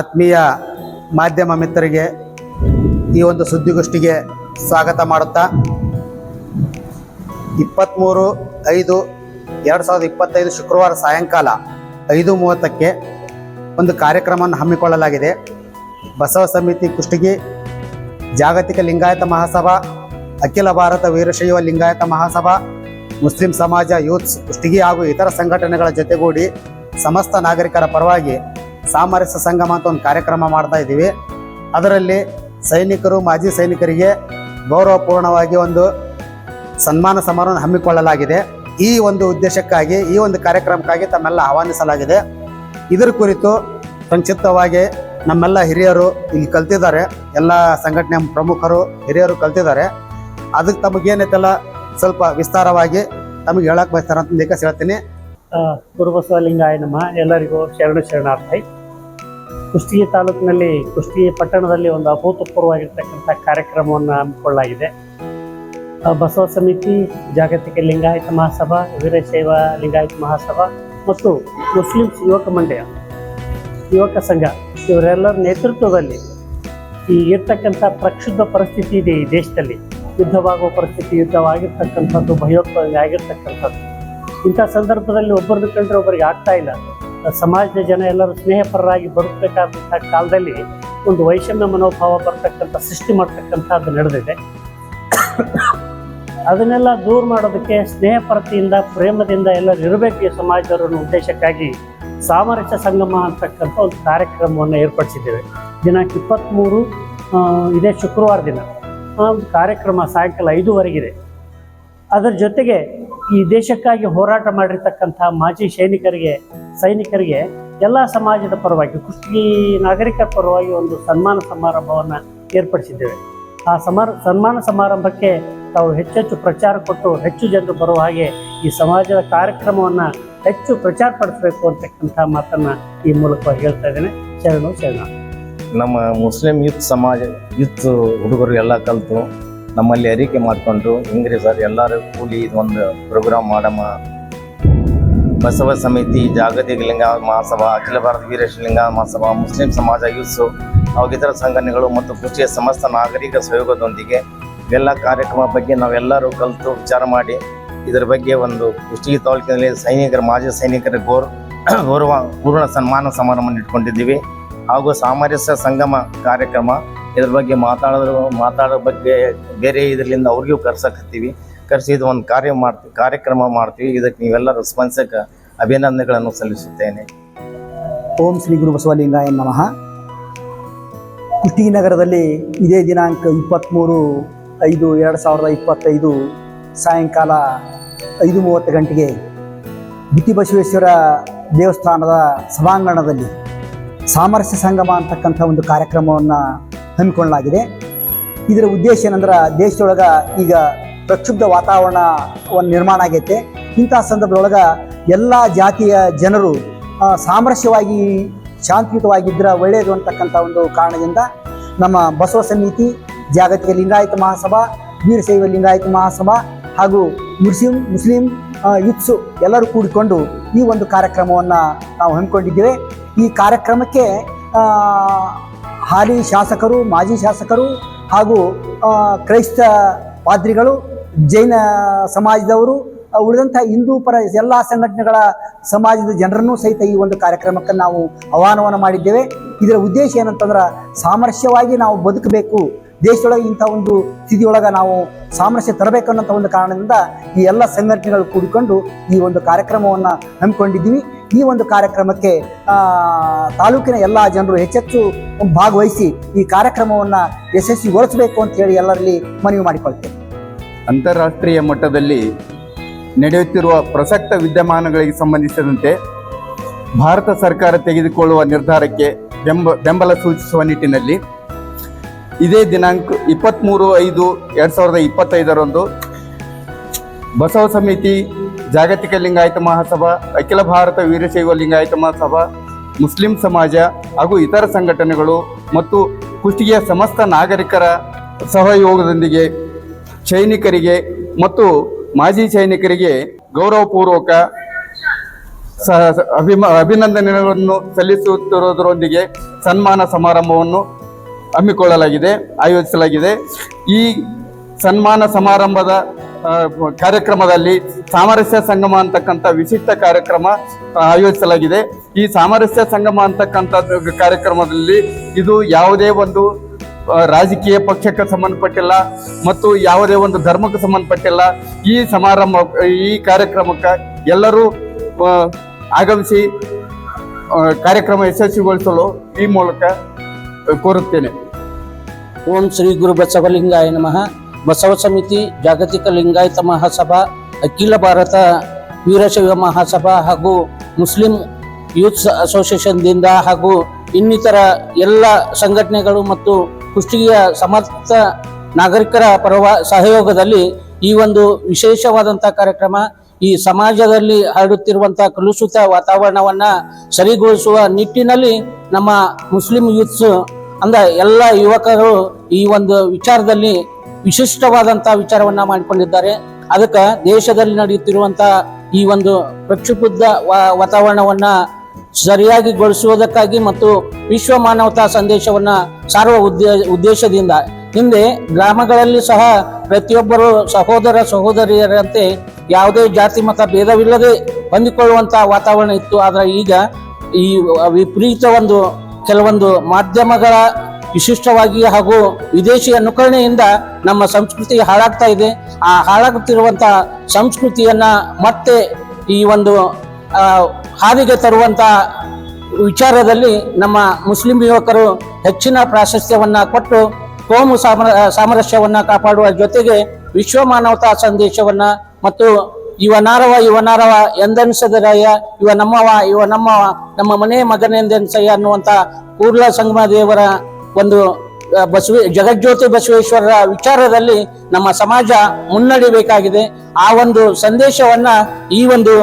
ಆತ್ಮೀಯ ಮಾಧ್ಯಮ ಮಿತ್ರರಿಗೆ ಈ ಒಂದು ಸುದ್ದಿಗೋಷ್ಠಿಗೆ ಸ್ವಾಗತ ಮಾಡುತ್ತಾ ಇಪ್ಪತ್ತ್ಮೂರು ಐದು ಎರಡು ಸಾವಿರದ ಇಪ್ಪತ್ತೈದು ಶುಕ್ರವಾರ ಸಾಯಂಕಾಲ ಐದು ಮೂವತ್ತಕ್ಕೆ ಒಂದು ಕಾರ್ಯಕ್ರಮವನ್ನು ಹಮ್ಮಿಕೊಳ್ಳಲಾಗಿದೆ. ಬಸವ ಸಮಿತಿ ಕುಷ್ಟಗಿ, ಜಾಗತಿಕ ಲಿಂಗಾಯತ ಮಹಾಸಭಾ, ಅಖಿಲ ಭಾರತ ವೀರಶೈವ ಲಿಂಗಾಯತ ಮಹಾಸಭಾ, ಮುಸ್ಲಿಂ ಸಮಾಜ ಯೂತ್ಸ್ ಕುಷ್ಟಗಿ ಹಾಗೂ ಇತರ ಸಂಘಟನೆಗಳ ಜೊತೆಗೂಡಿ ಸಮಸ್ತ ನಾಗರಿಕರ ಪರವಾಗಿ ಸಾಮರಸ್ಯ ಸಂಗಮ ಅಂತ ಒಂದು ಕಾರ್ಯಕ್ರಮ ಮಾಡ್ತಾ ಇದ್ದೀವಿ. ಅದರಲ್ಲಿ ಸೈನಿಕರು, ಮಾಜಿ ಸೈನಿಕರಿಗೆ ಗೌರವಪೂರ್ಣವಾಗಿ ಒಂದು ಸನ್ಮಾನ ಸಮಾರೋಹ ಹಮ್ಮಿಕೊಳ್ಳಲಾಗಿದೆ. ಈ ಒಂದು ಉದ್ದೇಶಕ್ಕಾಗಿ, ಈ ಒಂದು ಕಾರ್ಯಕ್ರಮಕ್ಕಾಗಿ ತಮ್ಮೆಲ್ಲ ಆಹ್ವಾನಿಸಲಾಗಿದೆ. ಇದರ ಕುರಿತು ಸಂಕ್ಷಿಪ್ತವಾಗಿ ನಮ್ಮೆಲ್ಲ ಹಿರಿಯರು ಇಲ್ಲಿ ಕಲ್ತಿದ್ದಾರೆ. ಎಲ್ಲ ಸಂಘಟನೆ ಪ್ರಮುಖರು, ಹಿರಿಯರು ಕಲ್ತಿದ್ದಾರೆ. ಅದಕ್ಕೆ ತಮಗೇನೈತೆಲ್ಲ ಸ್ವಲ್ಪ ವಿಸ್ತಾರವಾಗಿ ತಮಗೆ ಹೇಳಕ್ಕೆ ಬಯಸ್ತಾರೆ ಅಂತ ಹೇಳ್ತೀನಿ. ಗುರುಬಸವಲಿಂಗಾಯ ನಮ. ಎಲ್ಲರಿಗೂ ಶರಣ ಶರಣಾರ್ಥಿ. ಕುಷ್ಟಗಿ ತಾಲೂಕಿನಲ್ಲಿ, ಕುಷ್ಟಗಿ ಪಟ್ಟಣದಲ್ಲಿ ಒಂದು ಅಭೂತಪೂರ್ವವಾಗಿರ್ತಕ್ಕಂಥ ಕಾರ್ಯಕ್ರಮವನ್ನು ಹಮ್ಮಿಕೊಳ್ಳಲಾಗಿದೆ. ಬಸವ ಸಮಿತಿ, ಜಾಗತಿಕ ಲಿಂಗಾಯತ ಮಹಾಸಭಾ, ವೀರಶೈವ ಲಿಂಗಾಯತ ಮಹಾಸಭಾ ಮತ್ತು ಮುಸ್ಲಿಮ್ಸ್ ಯುವಕ ಮಂಡಯ, ಯುವಕ ಸಂಘ ಇವರೆಲ್ಲರ ನೇತೃತ್ವದಲ್ಲಿ ಈ ಇರ್ತಕ್ಕಂಥ ಪ್ರಕ್ಷುಬ್ಧ ಪರಿಸ್ಥಿತಿ ಇದೆ ಈ ದೇಶದಲ್ಲಿ. ಯುದ್ಧವಾಗುವ ಪರಿಸ್ಥಿತಿ ಯುದ್ಧವಾಗಿರ್ತಕ್ಕಂಥದ್ದು ಭಯೋತ್ಪಾದನೆ ಆಗಿರ್ತಕ್ಕಂಥದ್ದು ಇಂಥ ಸಂದರ್ಭದಲ್ಲಿ ಒಬ್ಬರನ್ನ ಕಂಡ್ರೆ ಒಬ್ಬರಿಗೆ ಆಗ್ತಾ ಇಲ್ಲ. ಸಮಾಜದ ಜನ ಎಲ್ಲರೂ ಸ್ನೇಹಪರರಾಗಿ ಬದುಕಬೇಕಾದಂಥ ಕಾಲದಲ್ಲಿ ಒಂದು ವೈಷಮ್ಯ ಮನೋಭಾವ ಬರ್ತಕ್ಕಂಥ, ಸೃಷ್ಟಿ ಮಾಡ್ತಕ್ಕಂಥದ್ದು ನಡೆದಿದೆ. ಅದನ್ನೆಲ್ಲ ದೂರ ಮಾಡೋದಕ್ಕೆ ಸ್ನೇಹಪರತೆಯಿಂದ, ಪ್ರೇಮದಿಂದ ಎಲ್ಲರೂ ಇರಬೇಕು ಈ ಸಮಾಜದವರ ಅನ್ನೋ ಉದ್ದೇಶಕ್ಕಾಗಿ ಸಾಮರಸ್ಯ ಸಂಗಮ ಅಂತಕ್ಕಂಥ ಒಂದು ಕಾರ್ಯಕ್ರಮವನ್ನು ಏರ್ಪಡಿಸಿದ್ದೇವೆ. ದಿನಾಂಕ ಇಪ್ಪತ್ತ್ಮೂರು ಇದೇ ಶುಕ್ರವಾರ ದಿನ. ಒಂದು ಕಾರ್ಯಕ್ರಮ ಸಾಯಂಕಾಲ ಐದೂವರೆಗಿದೆ. ಅದರ ಜೊತೆಗೆ ಈ ದೇಶಕ್ಕಾಗಿ ಹೋರಾಟ ಮಾಡಿರ್ತಕ್ಕಂಥ ಮಾಜಿ ಸೈನಿಕರಿಗೆ ಸೈನಿಕರಿಗೆ ಎಲ್ಲ ಸಮಾಜದ ಪರವಾಗಿ, ಕುಸ್ತಿ ನಾಗರಿಕರ ಪರವಾಗಿ ಒಂದು ಸನ್ಮಾನ ಸಮಾರಂಭವನ್ನು ಏರ್ಪಡಿಸಿದ್ದೇವೆ. ಆ ಸಮಾರ, ಸನ್ಮಾನ ಸಮಾರಂಭಕ್ಕೆ ತಾವು ಹೆಚ್ಚೆಚ್ಚು ಪ್ರಚಾರ ಕೊಟ್ಟು ಹೆಚ್ಚು ಜನರು ಬರುವ ಹಾಗೆ ಈ ಸಮಾಜದ ಕಾರ್ಯಕ್ರಮವನ್ನು ಹೆಚ್ಚು ಪ್ರಚಾರ ಪಡಿಸಬೇಕು ಅಂತಕ್ಕಂಥ ಮಾತನ್ನು ಈ ಮೂಲಕ ಹೇಳ್ತಾ ಇದ್ದೇನೆ. ಶರಣು, ಶರಣ. ನಮ್ಮ ಮುಸ್ಲಿಂ ಯೂತ್ ಸಮಾಜ, ಯೂತ್ ಹುಡುಗರು ಎಲ್ಲ ಕಲಿತು ನಮ್ಮಲ್ಲಿ ಅರಿಕೆ ಮಾಡಿಕೊಂಡ್ರು ಹಿಂಗ್ರಿ ಸರ್, ಎಲ್ಲರೂ ಕೂಲಿ ಇದೊಂದು ಪ್ರೋಗ್ರಾಮ್ ಮಾಡಮ್ಮ ಬಸವ ಸಮಿತಿ, ಜಾಗತಿಕ ಲಿಂಗ ಮಹಾಸಭಾ, ಅಖಿಲ ಭಾರತ ವೀರೇಶ ಲಿಂಗ ಮಹಾಸಭಾ, ಮುಸ್ಲಿಂ ಸಮಾಜ ಯೂಸು ಹಾಗೂ ಇತರ ಸಂಘಟನೆಗಳು ಮತ್ತು ಕೃಷಿಯ ಸಮಸ್ತ ನಾಗರಿಕ ಸಹಯೋಗದೊಂದಿಗೆ ಎಲ್ಲ ಕಾರ್ಯಕ್ರಮ ಬಗ್ಗೆ ನಾವೆಲ್ಲರೂ ಕಲಿತು ವಿಚಾರ ಮಾಡಿ, ಇದರ ಬಗ್ಗೆ ಒಂದು ಕುಷ್ಟಗಿ ತಾಲೂಕಿನಲ್ಲಿ ಸೈನಿಕರ, ಮಾಜಿ ಸೈನಿಕರ ಗೌರ, ಗೌರವ, ಪೂರ್ಣ ಸನ್ಮಾನ ಸಮಾರಂಭ ಇಟ್ಕೊಂಡಿದ್ದೀವಿ. ಹಾಗೂ ಸಾಮರಸ್ಯ ಸಂಗಮ ಕಾರ್ಯಕ್ರಮ ಇದ್ರ ಬಗ್ಗೆ ಮಾತಾಡೋದ್ರ ಮಾತಾಡೋ ಬಗ್ಗೆ ಬೇರೆ ಇದರಿಂದ ಅವ್ರಿಗೂ ಕರ್ಸಕತ್ತೀವಿ. ಕರೆಸಿ ಇದು ಒಂದು ಕಾರ್ಯ ಮಾಡ್ತೀವಿ ಕಾರ್ಯಕ್ರಮ ಮಾಡ್ತೀವಿ. ಇದಕ್ಕೆ ನೀವೆಲ್ಲರೂ ಸ್ಪಂದಿಸಕ್ಕೆ ಅಭಿನಂದನೆಗಳನ್ನು ಸಲ್ಲಿಸುತ್ತೇನೆ. ಓಂ ಶ್ರೀ ಗುರು ಬಸವಲಿಂಗಾಯ ನಮಃ. ನಗರದಲ್ಲಿ ಇದೇ ದಿನಾಂಕ ಇಪ್ಪತ್ತ್ಮೂರು ಐದು ಎರಡು ಸಾವಿರದ ಇಪ್ಪತ್ತೈದು ಸಾಯಂಕಾಲ ಐದು ಮೂವತ್ತು ಗಂಟೆಗೆ ಬುತ್ತಿ ಬಸವೇಶ್ವರ ದೇವಸ್ಥಾನದ ಸಭಾಂಗಣದಲ್ಲಿ ಸಾಮರಸ್ಯ ಸಂಗಮ ಅಂತಕ್ಕಂಥ ಒಂದು ಕಾರ್ಯಕ್ರಮವನ್ನು ಹಮ್ಮಿಕೊಳ್ಳಲಾಗಿದೆ. ಇದರ ಉದ್ದೇಶ ಏನಂದ್ರೆ ದೇಶದೊಳಗೆ ಈಗ ಪ್ರಕ್ಷುಬ್ಧ ವಾತಾವರಣ ಒಂದು ನಿರ್ಮಾಣ ಆಗೈತೆ. ಇಂಥ ಸಂದರ್ಭದೊಳಗೆ ಎಲ್ಲ ಜಾತಿಯ ಜನರು ಸಾಮರಸ್ಯವಾಗಿ ಶಾಂತಿಯುತವಾಗಿದ್ದರೆ ಒಳ್ಳೆಯದು ಅಂತಕ್ಕಂಥ ಒಂದು ಕಾರಣದಿಂದ ನಮ್ಮ ಬಸವ ಸಮಿತಿ, ಜಾಗತಿಕ ಲಿಂಗಾಯತ ಮಹಾಸಭಾ ವೀರಶೈವ ಲಿಂಗಾಯತ ಮಹಾಸಭಾ ಹಾಗೂ ಮುಸ್ಲಿಂ ಮುಸ್ಲಿಂ ಯುತ್ಸು ಎಲ್ಲರೂ ಕೂಡಿಕೊಂಡು ಈ ಒಂದು ಕಾರ್ಯಕ್ರಮವನ್ನು ನಾವು ಹಮ್ಮಿಕೊಂಡಿದ್ದೇವೆ. ಈ ಕಾರ್ಯಕ್ರಮಕ್ಕೆ ಹಾಲಿ ಶಾಸಕರು, ಮಾಜಿ ಶಾಸಕರು ಹಾಗೂ ಕ್ರೈಸ್ತ ಪಾದ್ರಿಗಳು, ಜೈನ ಸಮಾಜದವರು ಉಳಿದಂಥ ಹಿಂದೂ ಪರ ಎಲ್ಲ ಸಂಘಟನೆಗಳ ಸಮಾಜದ ಜನರನ್ನು ಸಹಿತ ಈ ಒಂದು ಕಾರ್ಯಕ್ರಮಕ್ಕೆ ನಾವು ಆಹ್ವಾನವನ್ನು ಮಾಡಿದ್ದೇವೆ. ಇದರ ಉದ್ದೇಶ ಏನಂತಂದ್ರೆ ಸಾಮರಸ್ಯವಾಗಿ ನಾವು ಬದುಕಬೇಕು. ದೇಶದೊಳಗೆ ಇಂಥ ಒಂದು ಸ್ಥಿತಿಯೊಳಗೆ ನಾವು ಸಾಮರಸ್ಯ ತರಬೇಕನ್ನೋಂಥ ಒಂದು ಕಾರಣದಿಂದ ಈ ಎಲ್ಲ ಸಂಘಟನೆಗಳು ಕೂಡಿಕೊಂಡು ಈ ಒಂದು ಕಾರ್ಯಕ್ರಮವನ್ನು ಹಮ್ಮಿಕೊಂಡಿದ್ದೀವಿ. ಈ ಒಂದು ಕಾರ್ಯಕ್ರಮಕ್ಕೆ ತಾಲೂಕಿನ ಎಲ್ಲ ಜನರು ಹೆಚ್ಚೆಚ್ಚು ಭಾಗವಹಿಸಿ ಈ ಕಾರ್ಯಕ್ರಮವನ್ನು ಯಶಸ್ವಿಗೊಳಿಸಬೇಕು ಅಂತ ಹೇಳಿ ಎಲ್ಲರಲ್ಲಿ ಮನವಿ ಮಾಡಿಕೊಳ್ತೇವೆ ಅಂತಾರಾಷ್ಟ್ರೀಯ ಮಟ್ಟದಲ್ಲಿ ನಡೆಯುತ್ತಿರುವ ಪ್ರಸಕ್ತ ವಿದ್ಯಮಾನಗಳಿಗೆ ಸಂಬಂಧಿಸಿದಂತೆ ಭಾರತ ಸರ್ಕಾರ ತೆಗೆದುಕೊಳ್ಳುವ ನಿರ್ಧಾರಕ್ಕೆ ಬೆಂಬ, ಬೆಂಬಲ ಸೂಚಿಸುವ ನಿಟ್ಟಿನಲ್ಲಿ ಇದೇ ದಿನಾಂಕ ಇಪ್ಪತ್ತ್ಮೂರು ಐದು ಎರಡು ಸಾವಿರದ ಇಪ್ಪತ್ತೈದರಂದು ಬಸವ ಸಮಿತಿ ಜಾಗತಿಕ ಲಿಂಗಾಯತ ಮಹಾಸಭಾ, ಅಖಿಲ ಭಾರತ ವೀರಶೈವ ಲಿಂಗಾಯತ ಮಹಾಸಭಾ, ಮುಸ್ಲಿಂ ಸಮಾಜ ಹಾಗೂ ಇತರ ಸಂಘಟನೆಗಳು ಮತ್ತು ಕುಷ್ಟಿಯ ಸಮಸ್ತ ನಾಗರಿಕರ ಸಹಯೋಗದೊಂದಿಗೆ ಸೈನಿಕರಿಗೆ ಮತ್ತು ಮಾಜಿ ಸೈನಿಕರಿಗೆ ಗೌರವಪೂರ್ವಕ ಸಹ ಅಭಿಮ, ಅಭಿನಂದನೆಗಳನ್ನು ಸಲ್ಲಿಸುತ್ತಿರುವುದರೊಂದಿಗೆ ಸನ್ಮಾನ ಸಮಾರಂಭವನ್ನು ಹಮ್ಮಿಕೊಳ್ಳಲಾಗಿದೆ, ಆಯೋಜಿಸಲಾಗಿದೆ. ಈ ಸನ್ಮಾನ ಸಮಾರಂಭದ ಕಾರ್ಯಕ್ರಮದಲ್ಲಿ ಸಾಮರಸ್ಯ ಸಂಗಮ ಅಂತಕ್ಕಂಥ ವಿಶಿಷ್ಟ ಕಾರ್ಯಕ್ರಮ ಆಯೋಜಿಸಲಾಗಿದೆ. ಈ ಸಾಮರಸ್ಯ ಸಂಗಮ ಅಂತಕ್ಕಂಥ ಕಾರ್ಯಕ್ರಮದಲ್ಲಿ ಇದು ಯಾವುದೇ ಒಂದು ರಾಜಕೀಯ ಪಕ್ಷಕ್ಕೆ ಸಂಬಂಧಪಟ್ಟಿಲ್ಲ ಮತ್ತು ಯಾವುದೇ ಒಂದು ಧರ್ಮಕ್ಕೆ ಸಂಬಂಧಪಟ್ಟಿಲ್ಲ. ಈ ಸಮಾರಂಭ, ಈ ಕಾರ್ಯಕ್ರಮಕ್ಕೆ ಎಲ್ಲರೂ ಆಗಮಿಸಿ ಕಾರ್ಯಕ್ರಮ ಯಶಸ್ವಿಗೊಳಿಸಲು ಈ ಮೂಲಕ ಕೋರುತ್ತೇನೆ. ಓಂ ಶ್ರೀ ಗುರು ಬಸವಲಿಂಗಾಯ ನಮಃ. ಬಸವ ಸಮಿತಿ, ಜಾಗತಿಕ ಲಿಂಗಾಯತ ಮಹಾಸಭಾ, ಅಖಿಲ ಭಾರತ ವೀರಶೈವ ಮಹಾಸಭಾ ಹಾಗೂ ಮುಸ್ಲಿಂ ಯೂತ್ ಅಸೋಸಿಯೇಷನ್ದಿಂದ ಹಾಗೂ ಇನ್ನಿತರ ಎಲ್ಲ ಸಂಘಟನೆಗಳು ಮತ್ತು ಕುಷ್ಟಗಿಯ ಸಮರ್ಥ ನಾಗರಿಕರ ಪರವ ಸಹಯೋಗದಲ್ಲಿ ಈ ಒಂದು ವಿಶೇಷವಾದಂಥ ಕಾರ್ಯಕ್ರಮ ಈ ಸಮಾಜದಲ್ಲಿ ಹರಡುತ್ತಿರುವಂಥ ಕಲುಷಿತ ವಾತಾವರಣವನ್ನ ಸರಿಗೊಳಿಸುವ ನಿಟ್ಟಿನಲ್ಲಿ ನಮ್ಮ ಮುಸ್ಲಿಂ ಯೂತ್ಸ್ ಅಂದ ಎಲ್ಲ ಯುವಕರು ಈ ಒಂದು ವಿಚಾರದಲ್ಲಿ ವಿಶಿಷ್ಟವಾದಂಥ ವಿಚಾರವನ್ನ ಮಾಡಿಕೊಂಡಿದ್ದಾರೆ. ಅದಕ್ಕೆ ದೇಶದಲ್ಲಿ ನಡೆಯುತ್ತಿರುವಂಥ ಈ ಒಂದು ಪ್ರಕ್ಷುಬ್ಧ ವಾತಾವರಣವನ್ನ ಸರಿಯಾಗಿ ಗೊಳಿಸುವುದಕ್ಕಾಗಿ ಮತ್ತು ವಿಶ್ವ ಮಾನವತಾ ಸಂದೇಶವನ್ನ ಸಾರುವ ಉದ್ದೇ, ಉದ್ದೇಶದಿಂದ ಹಿಂದೆ ಗ್ರಾಮಗಳಲ್ಲಿ ಸಹ ಪ್ರತಿಯೊಬ್ಬರು ಸಹೋದರ ಸಹೋದರಿಯರಂತೆ ಯಾವುದೇ ಜಾತಿ ಮತ ಭೇದವಿಲ್ಲದೆ ಹೊಂದಿಕೊಳ್ಳುವಂತ ವಾತಾವರಣ ಇತ್ತು. ಆದರೆ ಈಗ ಈ ವಿಪರೀತ ಒಂದು ಕೆಲವೊಂದು ಮಾಧ್ಯಮಗಳ ವಿಶಿಷ್ಟವಾಗಿ ಹಾಗೂ ವಿದೇಶಿ ಅನುಕರಣೆಯಿಂದ ನಮ್ಮ ಸಂಸ್ಕೃತಿ ಹಾಳಾಗ್ತಾ ಇದೆ. ಆ ಹಾಳಾಗುತ್ತಿರುವಂತಹ ಸಂಸ್ಕೃತಿಯನ್ನ ಮತ್ತೆ ಈ ಒಂದು ಹಾದಿಗೆ ತರುವಂತ ವಿಚಾರದಲ್ಲಿ ನಮ್ಮ ಮುಸ್ಲಿಂ ಯುವಕರು ಹೆಚ್ಚಿನ ಪ್ರಾಶಸ್ತ್ಯವನ್ನ ಕೊಟ್ಟು ಕೋಮು ಸಾಮ, ಸಾಮರಸ್ಯವನ್ನ ಕಾಪಾಡುವ ಜೊತೆಗೆ ವಿಶ್ವ ಮಾನವತಾ ಸಂದೇಶವನ್ನ ಮತ್ತು ಇವ ನಾರವ ಇವ ನಾರವ ಎಂದೆನಿಸದರಯ್ಯ ಇವ ನಮ್ಮವ ಇವ ನಮ್ಮವ, ನಮ್ಮ ಮನೆ ಮಗನೆಂದೆನಿಸಯ್ಯ ಅನ್ನುವಂತ ಕೂರ್ಲ ಸಂಗಮ ದೇವರ ಒಂದು ಬಸವೇ, ಜಗಜ್ಯೋತಿ ಬಸವೇಶ್ವರರ ವಿಚಾರದಲ್ಲಿ ನಮ್ಮ ಸಮಾಜ ಮುನ್ನಡಿಬೇಕಾಗಿದೆ. ಆ ಒಂದು ಸಂದೇಶವನ್ನ ಈ ಒಂದು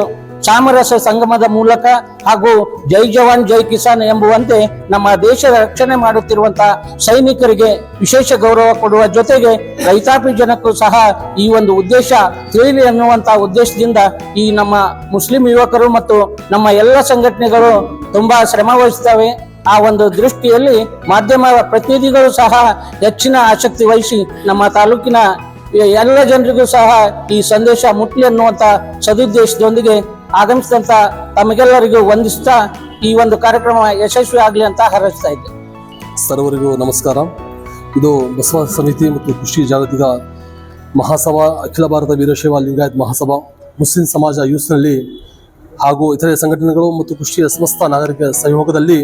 ಸಾಮರಸ್ಯ ಸಂಗಮದ ಮೂಲಕ ಹಾಗೂ ಜೈ ಜವಾನ್, ಜೈ ಕಿಸಾನ್ ಎಂಬುವಂತೆ ನಮ್ಮ ದೇಶದ ರಕ್ಷಣೆ ಮಾಡುತ್ತಿರುವಂತಹ ಸೈನಿಕರಿಗೆ ವಿಶೇಷ ಗೌರವ ಕೊಡುವ ಜೊತೆಗೆ ರೈತಾಪಿ ಜನಕ್ಕೂ ಸಹ ಈ ಒಂದು ಉದ್ದೇಶ ತಿಳಿಲಿ ಅನ್ನುವಂತಹ ಉದ್ದೇಶದಿಂದ ಈ ನಮ್ಮ ಮುಸ್ಲಿಂ ಯುವಕರು ಮತ್ತು ನಮ್ಮ ಎಲ್ಲ ಸಂಘಟನೆಗಳು ತುಂಬಾ ಶ್ರಮ ವಹಿಸ್ತವೆ ಆ ಒಂದು ದೃಷ್ಟಿಯಲ್ಲಿ ಮಾಧ್ಯಮ ಪ್ರತಿನಿಧಿಗಳು ಸಹ ಹೆಚ್ಚಿನ ಆಸಕ್ತಿ ವಹಿಸಿ ನಮ್ಮ ತಾಲೂಕಿನ ಎಲ್ಲ ಜನರಿಗೂ ಸಹ ಈ ಸಂದೇಶ ಮುಟ್ಲಿ ಅನ್ನುವಂತ ಸದುದ್ದೇಶದೊಂದಿಗೆ ಆಗಮಿಸಿದಂತ ತಮಗೆಲ್ಲರಿಗೂ ವಂದಿಸ್ತಾ ಈ ಒಂದು ಕಾರ್ಯಕ್ರಮ ಯಶಸ್ವಿ ಆಗಲಿ ಅಂತ ಹಾರೈಸ್ತಾ ಇದ್ದೆ. ಸರ್ವರಿಗೂ ನಮಸ್ಕಾರ. ಇದು ಬಸವ ಸಮಿತಿ ಮತ್ತು ಕೃಷಿ ಜಾಗತಿಕ ಮಹಾಸಭಾ, ಅಖಿಲ ಭಾರತ ವೀರಶೈವ ಲಿಂಗಾಯತ್ ಮಹಾಸಭಾ, ಮುಸ್ಲಿಂ ಸಮಾಜ ಯೂಸ್ನಲ್ಲಿ ಹಾಗೂ ಇತರೆ ಸಂಘಟನೆಗಳು ಮತ್ತು ಕೃಷಿಯ ಸಮಸ್ತ ನಾಗರಿಕ ಸಹಯೋಗದಲ್ಲಿ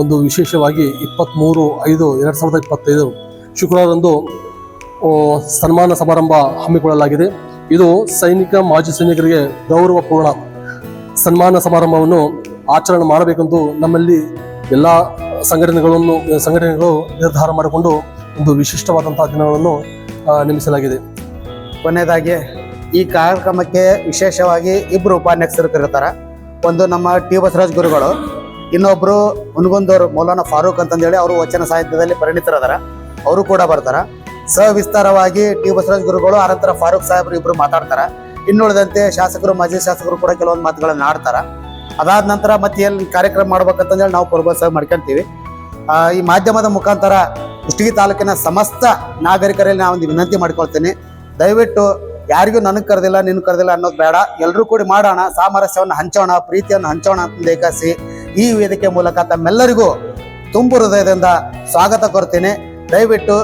ಒಂದು ವಿಶೇಷವಾಗಿ ಇಪ್ಪತ್ತ್ಮೂರು ಐದು, ಎರಡು ಸಾವಿರದ ಇಪ್ಪತ್ತೈದು ಶುಕ್ರವಾರಂದು ಸನ್ಮಾನ ಸಮಾರಂಭ ಹಮ್ಮಿಕೊಳ್ಳಲಾಗಿದೆ. ಇದು ಸೈನಿಕ, ಮಾಜಿ ಸೈನಿಕರಿಗೆ ಗೌರವಪೂರ್ಣ ಸನ್ಮಾನ ಸಮಾರಂಭವನ್ನು ಆಚರಣೆ ಮಾಡಬೇಕೆಂದು ನಮ್ಮಲ್ಲಿ ಎಲ್ಲ ಸಂಘಟನೆಗಳನ್ನು, ಸಂಘಟನೆಗಳು ನಿರ್ಧಾರ ಮಾಡಿಕೊಂಡು ಒಂದು ವಿಶಿಷ್ಟವಾದಂತಹ ದಿನಗಳನ್ನು ನಿರ್ಮಿಸಲಾಗಿದೆ. ಕೊನೆಯದಾಗಿ, ಈ ಕಾರ್ಯಕ್ರಮಕ್ಕೆ ವಿಶೇಷವಾಗಿ ಇಬ್ಬರು ಉಪನ್ಯಾಸಕರು ಕರೀತಾರೆ. ಒಂದು ನಮ್ಮ ಟಿ ಬಸವರಾಜ್ ಗುರುಗಳು. ಇನ್ನೊಬ್ರು ಹುನಗುಂದವ್ರು ಮೌಲಾನ ಫಾರೂಕ್ ಅಂತಂದೇಳಿ ಅವರು ವಚನ ಸಾಹಿತ್ಯದಲ್ಲಿ ಪರಿಣಿತರದಾರ. ಅವರು ಕೂಡ ಬರ್ತಾರ. ಸವಿಸ್ತಾರವಾಗಿ ಟಿ ಬಸವರಾಜ್ ಗುರುಗಳು ಆನಂತರ ಫಾರೂಕ್ ಸಾಹೇಬ್ರು ಇಬ್ರು ಮಾತಾಡ್ತಾರ. ಇನ್ನುಳಿದಂತೆ ಶಾಸಕರು, ಮಾಜಿ ಶಾಸಕರು ಕೂಡ ಕೆಲವೊಂದು ಮಾತುಗಳನ್ನ ಆಡ್ತಾರ. ಅದಾದ ನಂತರ ಮತ್ತೆ ಎಲ್ಲಿ ಕಾರ್ಯಕ್ರಮ ಮಾಡ್ಬೇಕಂತಂದೇಳಿ ನಾವು ಪ್ರೋತ್ಸಾಹ ಮಾಡ್ಕೊಂತೀವಿ. ಈ ಮಾಧ್ಯಮದ ಮುಖಾಂತರ ಕುಷ್ಟಗಿ ತಾಲೂಕಿನ ಸಮಸ್ತ ನಾಗರಿಕರಲ್ಲಿ ನಾನು ಒಂದು ವಿನಂತಿ ಮಾಡ್ಕೊಳ್ತೇನೆ. ದಯವಿಟ್ಟು ಯಾರಿಗೂ ನನಗೆ ಕರೆದಿಲ್ಲ ನಿನ್ನ ಕರೆದಿಲ್ಲ ಅನ್ನೋದು ಬೇಡ. ಎಲ್ಲರೂ ಕೂಡಿ ಮಾಡೋಣ, ಸಾಮರಸ್ಯವನ್ನು ಹಂಚೋಣ, ಪ್ರೀತಿಯನ್ನು ಹಂಚೋಣ ಅಂತ ಏಕಾಸಿ ಈ ವೇದಿಕೆ ಮೂಲಕ ತಮ್ಮೆಲ್ಲರಿಗೂ ತುಂಬು ಹೃದಯದಿಂದ ಸ್ವಾಗತ ಕೊಡ್ತೇನೆ. ದಯವಿಟ್ಟು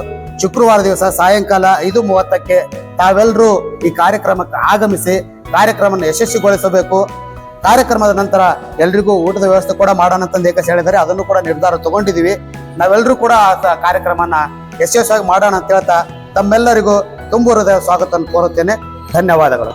ಶುಕ್ರವಾರ ದಿವಸ ಸಾಯಂಕಾಲ ಐದು ಮೂವತ್ತಕ್ಕೆ ತಾವೆಲ್ಲರೂ ಈ ಕಾರ್ಯಕ್ರಮಕ್ಕೆ ಆಗಮಿಸಿ ಕಾರ್ಯಕ್ರಮವನ್ನು ಯಶಸ್ವಿಗೊಳಿಸಬೇಕು. ಕಾರ್ಯಕ್ರಮದ ನಂತರ ಎಲ್ರಿಗೂ ಊಟದ ವ್ಯವಸ್ಥೆ ಕೂಡ ಮಾಡೋಣ ಅಂತ ಏಕಸ್ ಹೇಳಿದರೆ ಅದನ್ನು ಕೂಡ ನಿರ್ಧಾರ ತಗೊಂಡಿದ್ದೀವಿ. ನಾವೆಲ್ಲರೂ ಕೂಡ ಆ ಕಾರ್ಯಕ್ರಮನ ಯಶಸ್ವಿಯಾಗಿ ಮಾಡೋಣ ಅಂತ ಹೇಳ್ತಾ ತಮ್ಮೆಲ್ಲರಿಗೂ ತುಂಬು ಹೃದಯ ಸ್ವಾಗತವನ್ನು ಕೋರುತ್ತೇನೆ. ಧನ್ಯವಾದಗಳು.